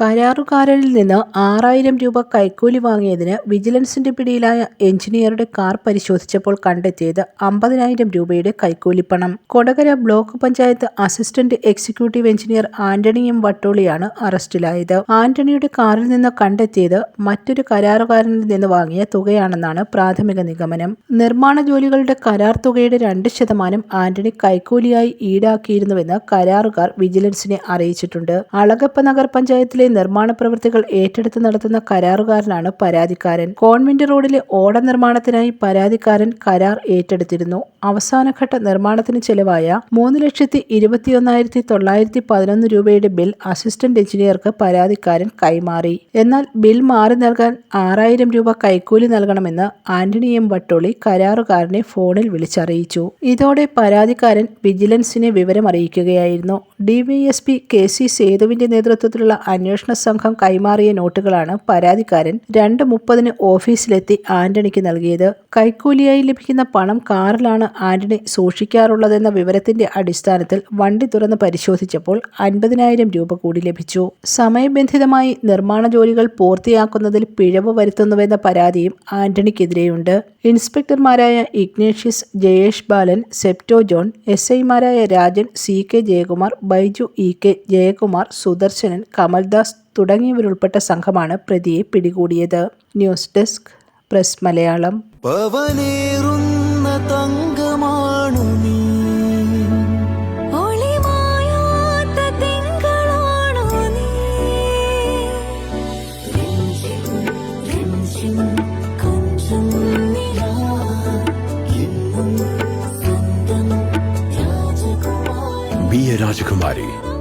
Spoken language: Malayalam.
കരാറുകാരനിൽ നിന്ന് ആറായിരം രൂപ കൈക്കൂലി വാങ്ങിയതിന് വിജിലൻസിന്റെ പിടിയിലായ എഞ്ചിനീയറുടെ കാർ പരിശോധിച്ചപ്പോൾ കണ്ടെത്തിയത് അമ്പതിനായിരം രൂപയുടെ കൈക്കൂലിപ്പണം Kodakara block panchayat assistant executive engineer Antony M വട്ടോളിയാണ് അറസ്റ്റിലായത്. ആന്റണിയുടെ കാറിൽ നിന്ന് കണ്ടെത്തിയത് മറ്റൊരു കരാറുകാരനിൽ നിന്ന് വാങ്ങിയ തുകയാണെന്നാണ് പ്രാഥമിക നിഗമനം. നിർമ്മാണ ജോലികളുടെ കരാർ തുകയുടെ രണ്ട് ശതമാനം ആന്റണി കൈക്കൂലിയായി ഈടാക്കിയിരുന്നുവെന്ന് കരാറുകാർ വിജിലൻസിനെ അറിയിച്ചിട്ടുണ്ട്. അളഗപ്പ നഗർ പഞ്ചായത്തിലെ നിർമ്മാണ പ്രവൃത്തികൾ ഏറ്റെടുത്ത് നടത്തുന്ന കരാറുകാരനാണ് പരാതിക്കാരൻ. കോൺവെന്റ് റോഡിലെ ഓട നിർമ്മാണത്തിനായി പരാതിക്കാരൻ കരാർ ഏറ്റെടുത്തിരുന്നു. അവസാനഘട്ട നിർമ്മാണത്തിന് ചെലവായ മൂന്ന് ലക്ഷത്തി ഇരുപത്തിയൊന്നായിരത്തി തൊള്ളായിരത്തി പതിനൊന്ന് രൂപയുടെ ബിൽ അസിസ്റ്റന്റ് എഞ്ചിനീയർക്ക് പരാതിക്കാരൻ കൈമാറി. എന്നാൽ ബിൽ മാറി നൽകാൻ ആറായിരം രൂപ കൈക്കൂലി നൽകണമെന്ന് ആന്റണി എം വട്ടോളി കരാറുകാരനെ ഫോണിൽ വിളിച്ചറിയിച്ചു. ഇതോടെ പരാതിക്കാരൻ വിജിലൻസിനെ വിവരമറിയിക്കുകയായിരുന്നു. ഡിവൈഎസ്പി കെ സി സേതുവിന്റെ നേതൃത്വത്തിലുള്ള അന്വേഷണ സംഘം കൈമാറിയ നോട്ടുകളാണ് പരാതിക്കാരൻ രണ്ട് മുപ്പതിന് ഓഫീസിലെത്തി ആന്റണിക്ക് നൽകിയത്. കൈക്കൂലിയായി ലഭിക്കുന്ന പണം കാറിലാണ് ആന്റണി സൂക്ഷിക്കാറുള്ളതെന്ന വിവരത്തിന്റെ അടിസ്ഥാനത്തിൽ വണ്ടി തുറന്ന് പരിശോധിച്ചപ്പോൾ അൻപതിനായിരം രൂപ കൂടി ലഭിച്ചു. സമയബന്ധിതമായി നിർമ്മാണ ജോലികൾ പൂർത്തിയാക്കുന്നതിൽ പിഴവ് വരുത്തുന്നുവെന്ന പരാതിയും ആന്റണിക്കെതിരെയുണ്ട്. ഇൻസ്പെക്ടർമാരായ Ignatius Jayesh Balan Septo John S ഐമാരായ Rajan C K Jayakumar Baiju E K Jayakumar Sudarsanan Kamaldas തുടങ്ങിയവരുൾപ്പെട്ട സംഘമാണ് പ്രതിയെ പിടികൂടിയത്. News desk press Malayalam. പവനേറുന്ന